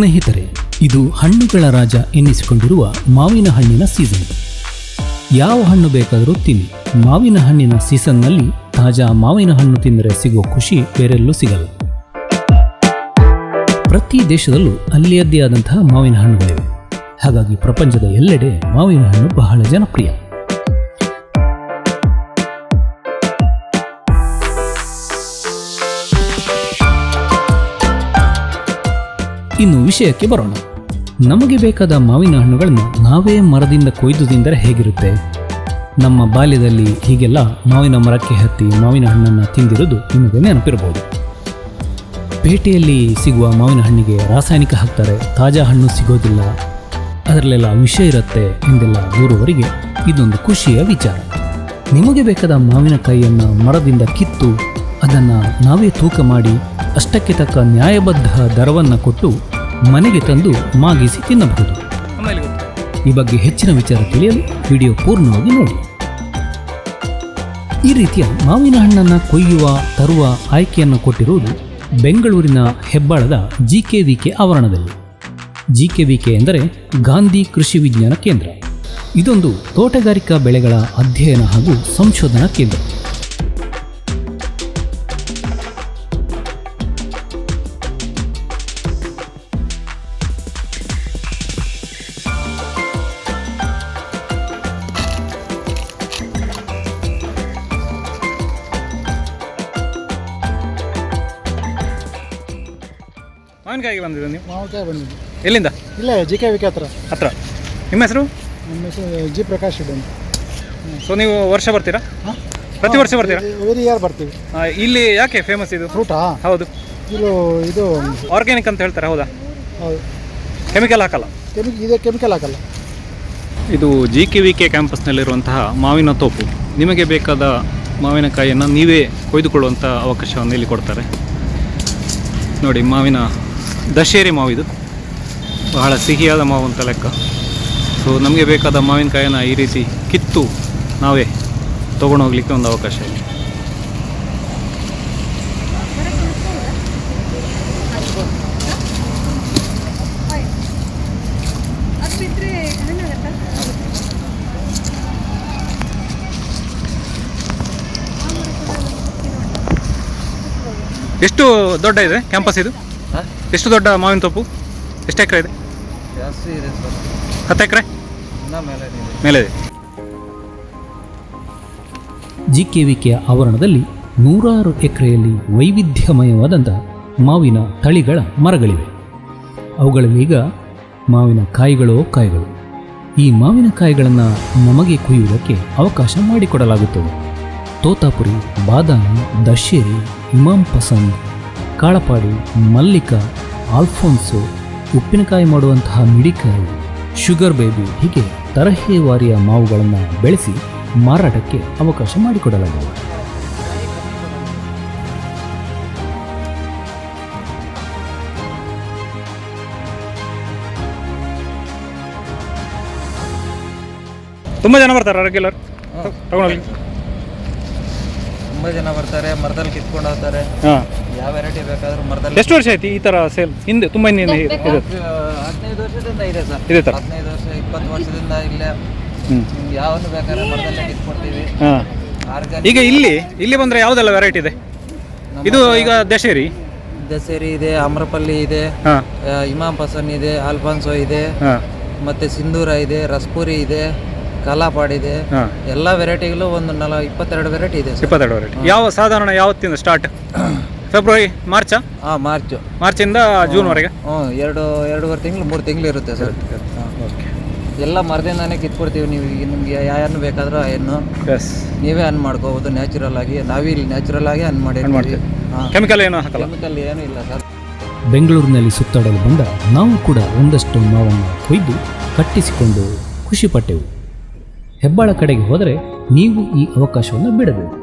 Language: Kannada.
ಸ್ನೇಹಿತರೆ, ಇದು ಹಣ್ಣುಗಳ ರಾಜ ಎನ್ನಿಸಿಕೊಂಡಿರುವ ಮಾವಿನ ಹಣ್ಣಿನ ಸೀಸನ್ ಯಾವ ಹಣ್ಣು ಬೇಕಾದರೂ ತಿನ್ನಿ. ಮಾವಿನ ಹಣ್ಣಿನ ಸೀಸನ್ನಲ್ಲಿ ತಾಜಾ ಮಾವಿನ ಹಣ್ಣು ತಿಂದರೆ ಸಿಗೋ ಖುಷಿ ಬೇರೆಲ್ಲೂ ಸಿಗಲ್ಲ. ಪ್ರತಿ ದೇಶದಲ್ಲೂ ಅಲ್ಲಿಯದ್ದೇ ಆದಂತಹ ಮಾವಿನ ಹಣ್ಣುಗಳಿವೆ. ಹಾಗಾಗಿ ಪ್ರಪಂಚದ ಎಲ್ಲೆಡೆ ಮಾವಿನ ಹಣ್ಣು ಬಹಳ ಜನಪ್ರಿಯ. ಇನ್ನು ವಿಷಯಕ್ಕೆ ಬರೋಣ. ನಮಗೆ ಬೇಕಾದ ಮಾವಿನ ಹಣ್ಣುಗಳನ್ನು ನಾವೇ ಮರದಿಂದ ಕೊಯ್ದು ತಿಂದರೆ ಹೇಗಿರುತ್ತೆ? ನಮ್ಮ ಬಾಲ್ಯದಲ್ಲಿ ಹೀಗೆಲ್ಲ ಮಾವಿನ ಮರಕ್ಕೆ ಹತ್ತಿ ಮಾವಿನ ಹಣ್ಣನ್ನು ತಿಂದಿರೋದು ನಿಮಗೆ ನೆನಪಿರಬಹುದು. ಪೇಟೆಯಲ್ಲಿ ಸಿಗುವ ಮಾವಿನ ಹಣ್ಣಿಗೆ ರಾಸಾಯನಿಕ ಹಾಕ್ತಾರೆ. ತಾಜಾ ಹಣ್ಣು ಸಿಗೋದಿಲ್ಲ. ಅದರಲ್ಲೆಲ್ಲ ವಿಷ ಇರುತ್ತೆ ಎಂದೆಲ್ಲ ದೂರುವವರಿಗೆ ಇದೊಂದು ಖುಷಿಯ ವಿಚಾರ. ನಿಮಗೆ ಬೇಕಾದ ಮಾವಿನಕಾಯಿಯನ್ನು ಮರದಿಂದ ಕಿತ್ತು ಅದನ್ನು ನಾವೇ ತೂಕ ಮಾಡಿ ಅಷ್ಟಕ್ಕೆ ತಕ್ಕ ನ್ಯಾಯಬದ್ಧ ದರವನ್ನು ಕೊಟ್ಟು ಮನೆಗೆ ತಂದು ಮಾಗಿಸಿ ತಿನ್ನಬಹುದು. ಈ ಬಗ್ಗೆ ಹೆಚ್ಚಿನ ವಿಚಾರ ತಿಳಿಯಲು ವಿಡಿಯೋ ಪೂರ್ಣವಾಗಿ ನೋಡಿ. ಈ ರೀತಿಯ ಮಾವಿನ ಹಣ್ಣನ್ನು ಕೊಯ್ಯುವ ತರುವ ಆಯ್ಕೆಯನ್ನು ಕೊಟ್ಟಿರುವುದು ಬೆಂಗಳೂರಿನ ಹೆಬ್ಬಾಳದ ಜಿ ಕೆ ವಿ ಕೆ ಆವರಣದಲ್ಲಿ. ಜಿ ಕೆ ವಿ ಕೆ ಎಂದರೆ ಗಾಂಧಿ ಕೃಷಿ ವಿಜ್ಞಾನ ಕೇಂದ್ರ. ಇದೊಂದು ತೋಟಗಾರಿಕಾ ಬೆಳೆಗಳ ಅಧ್ಯಯನ ಹಾಗೂ ಸಂಶೋಧನಾ ಕೇಂದ್ರ. ಮಾವಿನಕಾಯಿಗೆ ಬಂದಿದ್ದು ನೀವು? ಮಾವಿನಕಾಯಿ ಬಂದಿದ್ದು. ಎಲ್ಲಿಂದ? ಇಲ್ಲ ಜಿ ಕೆ ವಿಕೆ ಹತ್ರ. ಹತ್ರ. ನಿಮ್ಮ ಹೆಸರು? ನಮ್ಮ ಹೆಸರು ಜಿ ಪ್ರಕಾಶ್ ಅಂತ. ಸೊ ನೀವು ವರ್ಷ ಬರ್ತೀರಾ? ಹಾಂ? ಪ್ರತಿ ವರ್ಷ ಬರ್ತೀರಾ? ಎವ್ರಿ ಇಯರ್ ಬರ್ತೀವಿ. ಆ, ಇಲ್ಲಿ ಯಾಕೆ ಫೇಮಸ್ ಇದು? ಫ್ರೂಟಾ ಹೌದು. ಇದು ಇದು ಆರ್ಗ್ಯಾನಿಕ್ ಅಂತ ಹೇಳ್ತಾರೆ ಹೌದಾ? ಹೌದು. ಕೆಮಿಕಲ್ ಹಾಕಲ್ಲ? ಕೆಮಿಕ್ ಇದೆ ಕೆಮಿಕಲ್ ಹಾಕಲ್ಲ. ಇದು ಜಿ ಕೆ ವಿ ಕೆ ಕ್ಯಾಂಪಸ್ನಲ್ಲಿರುವಂತಹ ಮಾವಿನ ತೋಪು. ನಿಮಗೆ ಬೇಕಾದ ಮಾವಿನಕಾಯಿಯನ್ನು ನೀವೇ ಕೊಯ್ದುಕೊಳ್ಳುವಂಥ ಅವಕಾಶವನ್ನು ಇಲ್ಲಿ ಕೊಡ್ತಾರೆ. ನೋಡಿ ಮಾವಿನ ದಶೇರಿ ಮಾವು ಇದು. ಬಹಳ ಸಿಹಿಯಾದ ಮಾವು ಅಂತ ಲೆಕ್ಕ. ಸೊ ನಮಗೆ ಬೇಕಾದ ಮಾವಿನಕಾಯಿನ ಈ ರೀತಿ ಕಿತ್ತು ನಾವೇ ತೊಗೊಂಡು ಹೋಗಲಿಕ್ಕೆ ಒಂದು ಅವಕಾಶ ಇದೆ. ಎಷ್ಟು ದೊಡ್ಡ ಇದೆ ಕ್ಯಾಂಪಸ್ ಇದು? ಎಷ್ಟು ದೊಡ್ಡ ಮಾವಿನ ತೋಪು? ಎಷ್ಟು ಎಕರೆ ಇದೆ? ಜಾಸ್ತಿ ಇದೆ ಸರ್. ಹತ್ತು ಎಕರೆ? ಇನ್ನೂ ಮೇಲೆ ಇದೆ. ಮೇಲೆ ಇದೆ. ಜಿ ಕೆ ವಿ ಕೆ ಆವರಣದಲ್ಲಿ ನೂರಾರು ಎಕರೆಯಲ್ಲಿ ವೈವಿಧ್ಯಮಯವಾದಂಥ ಮಾವಿನ ತಳಿಗಳ ಮರಗಳಿವೆ. ಅವುಗಳಲ್ಲಿ ಈಗ ಮಾವಿನ ಕಾಯಿಗಳೋ ಕಾಯಿಗಳು. ಈ ಮಾವಿನ ಕಾಯಿಗಳನ್ನು ನಮಗೆ ಕುಯ್ಯುವುದಕ್ಕೆ ಅವಕಾಶ ಮಾಡಿಕೊಡಲಾಗುತ್ತದೆ. ತೋತಾಪುರಿ ಬಾದಾಮಿ ದಶೇರಿ ಇಮಾಮ್ ಪಸಂದ್ ಕಾಳಪಾಡಿ, ಮಲ್ಲಿಕ, ಆಲ್ಫೋನ್ಸು, ಉಪ್ಪಿನಕಾಯಿ ಮಾಡುವಂತಹ ಮಿಡಿಕಾಯಿ ಶುಗರ್ ಬೇಬಿ ಹೀಗೆ ತರಹೇವಾರಿಯ ಮಾವುಗಳನ್ನು ಬೆಳೆಸಿ ಮಾರಾಟಕ್ಕೆ ಅವಕಾಶ ಮಾಡಿಕೊಡಲಾಗಿದೆ ತುಂಬ ಜನ ಬರ್ತಾರೆ ರೆಗ್ಯುಲರ್ ತಗೊಂಡೋಗಿ. ತುಂಬ ಜನ ಬರ್ತಾರೆ ಮರದಲ್ಲಿ ಕಿತ್ಕೊಂಡು ಹೋಗ್ತಾರೆ. ಹಾಂ. ಯಾವ ವೆರೈಟಿ ಬೇಕಾದ್ರೂ ಮರದಲ್ಲಿ ಎಷ್ಟು ವರ್ಷ ಐತಿ ಈ ತರ ಸೇಲ್ ಹಿಂದೆ ತುಂಬಾ ಹಿಂದೆ ಇದೆ. ಹದಿನೈದು ವರ್ಷದಿಂದ ಇದೆ ಸರ್. ಇದೆ ಹದಿನೈದು ವರ್ಷ ಇಪ್ಪತ್ತು ವರ್ಷದಿಂದ ಇಲ್ಲೇ. ಯಾವನು ನಿಮ್ಗೆ ಯಾವನ್ನು ಬೇಕಾದ್ರೆ ಮರದಲ್ಲೇ ಕಿತ್ಕೊಡ್ತೀವಿ. ಹಾಂ. ಆರ್ಗಾನಿಕ್ ಈಗ ಇಲ್ಲಿ ಇಲ್ಲಿ ಬಂದ್ರೆ ಯಾವ್ದೆಲ್ಲ ವೆರೈಟಿ ಇದೆ? ಇದು ಈಗ ದಶೇರಿ. ದಸೇರಿ ಇದೆ ಅಮ್ರಪಲ್ಲಿ ಇದೆ ಹಾಂ. ಆ, ಇಮಾಮ್ ಪಸನ್ ಇದೆ ಆಲ್ಫಾನ್ಸೋ ಇದೆ ಹಾಂ. ಮತ್ತೆ ಸಿಂಧೂರ ಇದೆ ರಸ್ಪುರಿ ಇದೆ ಕಲಾಪಾಡ್ ಇದೆ ಹಾಂ. ಎಲ್ಲ ವೆರೈಟಿಗಳು ಒಂದು ನಲ ಇಪ್ಪತ್ತೆರಡು ವೆರೈಟಿ ಇದೆ ಸರ್. ಇಪ್ಪತ್ತೆರಡು ವೆರೈಟಿ. ಯಾವ ಸಾಧಾರಣ ಯಾವತ್ತಿಂದ ಸ್ಟಾರ್ಟ್ ಫೆಬ್ರವರಿ ಮಾರ್ಚಾ ಹಾಂ ಮಾರ್ಚು ಮಾರ್ಚಿಂದ ಜೂನ್ವರೆಗೆ ಹ್ಞೂ ಎರಡು ಎರಡೂವರೆ ತಿಂಗಳು ಮೂರು ತಿಂಗಳು ಇರುತ್ತೆ ಸರ್. ಓಕೆ. ಎಲ್ಲ ಮರದಿಂದಾನೇ ಕಿತ್ಕೊಡ್ತೀವಿ ನೀವು. ಈಗ ನಿಮಗೆ ಯಾರನ್ನು ಬೇಕಾದರೂ ಬೇಕಾದ್ರೂ ಆ ಎಸ್ ನೀವೇ ಹಣ್ಣು ಮಾಡ್ಕೋಬೋದು. ನ್ಯಾಚುರಲ್ ಆಗಿ ನಾವೇ ಇಲ್ಲಿ ನ್ಯಾಚುರಲ್ ಆಗಿ ಹಣ್ಣು ಮಾಡಿ ಮಾಡ್ತೀವಿ. ಹಾಂ. ಕೆಮಿಕಲ್ ಏನು ಹಾಕಲ್ಲ? ಕೆಮಿಕಲ್ ಏನೂ ಇಲ್ಲ ಸರ್. ಬೆಂಗಳೂರಿನಲ್ಲಿ ಸುತ್ತಾಡಲು ಬಂದ ನಾವು ಕೂಡ ಒಂದಷ್ಟು ಮಾವನ್ನು ಕೊಯ್ದು ಕಟ್ಟಿಸಿಕೊಂಡು ಖುಷಿಪಟ್ಟೆವು ಹೆಬ್ಬಾಳ ಕಡೆಗೆ ಹೋದರೆ ನೀವು ಈ ಅವಕಾಶವನ್ನು ಬಿಡಬೇಕು.